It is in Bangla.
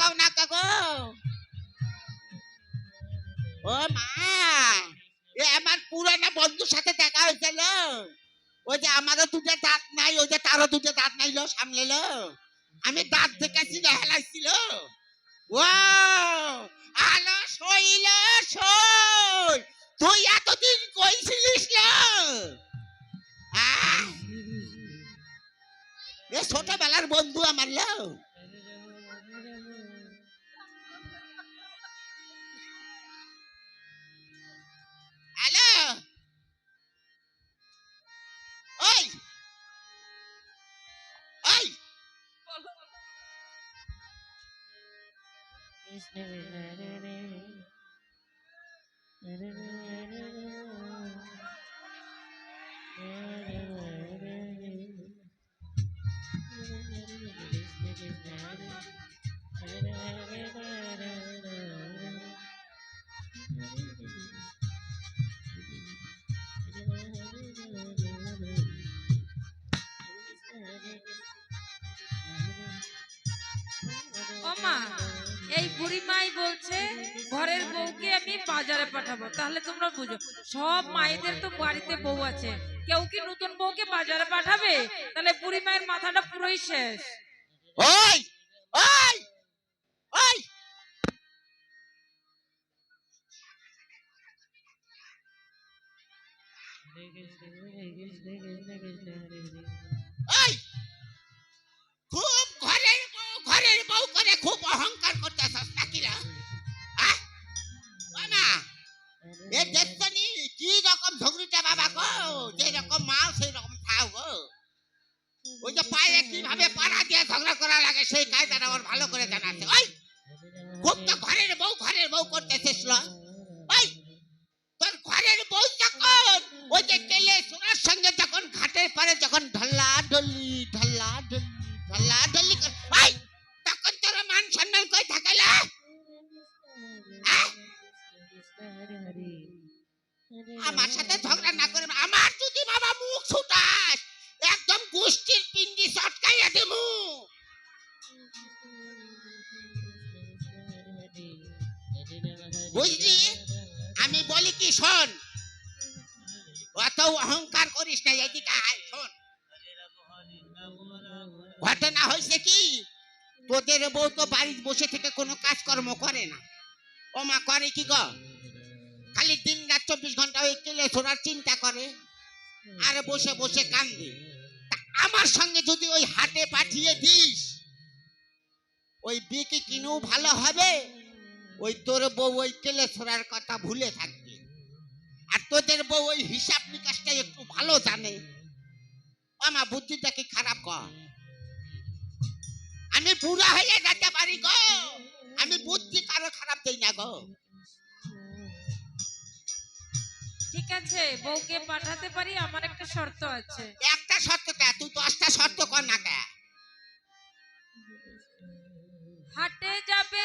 তাকাও না কাগো ও মা এ আমার পুরানা বন্ধুর সাথে দেখা হয়েছিল ওই যে আমারও দুটো দাঁত নাই ওই যে তারও দুটো দাঁত আমি দাঁত দেখেছি ও আলো তুই এতদিন কইছিলিস না ছোটবেলার বন্ধু আমার লো Oma. এই বুড়ি মাই বলছে, ঘরের বউকে আমি বাজারে পাঠাবো। তাহলে তোমরা বুঝো, সব মায়েদের তো বাড়িতে বউ আছে। কেউ কি নতুন বউকে বাজারে পাঠাবে? তাহলে বুড়ি মায়ের মাথাটা পুরোই শেষ। ওই ওই। ওই, খুব ঘরের বউ ঘরের বউ করে খুব অহংকার কীভাবে পাড়া দিয়ে ঝগড়া করা লাগে, সেই কায়দাটা আমার ভালো করে জানা আছে। ওই, খুব তো ঘরের বউ ঘরের বউ করতেছিস ল। ওই, তোর ঘরের বউ যখন, ওই যে কেলে সোনার সঙ্গে যখন ঘাটের পারে যখন ঢল্লা ঢল্লি ঢল্লা ঢল্লি ঢল্লা ঢল্লি ওই, তখন তোর মান সম্মান কই থাকলা আমার সাথে ঝগড়া না করে, আমার বুঝলি? আমি বলি কি, শোন। অত অহংকার করিস না, এদিকে আয়, শোন। ঘটনা হয়েছে কি, তোদের বউ তো বাড়িতে বসে থেকে কোনো কাজকর্ম করে না। ও মা করে কি গো? খালি দিন রাত চব্বিশ ঘণ্টা ওই কেলে ছোড়ার চিন্তা করে আর বসে বসে কান্দে। আমার সঙ্গে যদি ওই হাটে পাঠিয়ে দিস ওই বিকি কিনেও ভালো হবে ওই তোর বউ ওই কেলে ছোড়ার কথা ভুলে থাকবে। আর তোদের বউ ওই হিসাব নিকাশটা একটু ভালো জানে। আমার বুদ্ধিটা কি খারাপ কর আমি বুড়া হয়ে যেতে পারি গো আমি বুদ্ধি কারও খারাপ দেই না গো। ঠিক আছে বউকে পাঠাতে পারি আমার একটা শর্ত আছে। একটা শর্ত কে? তুই দশটা শর্ত কর না কে? হাটে যাবে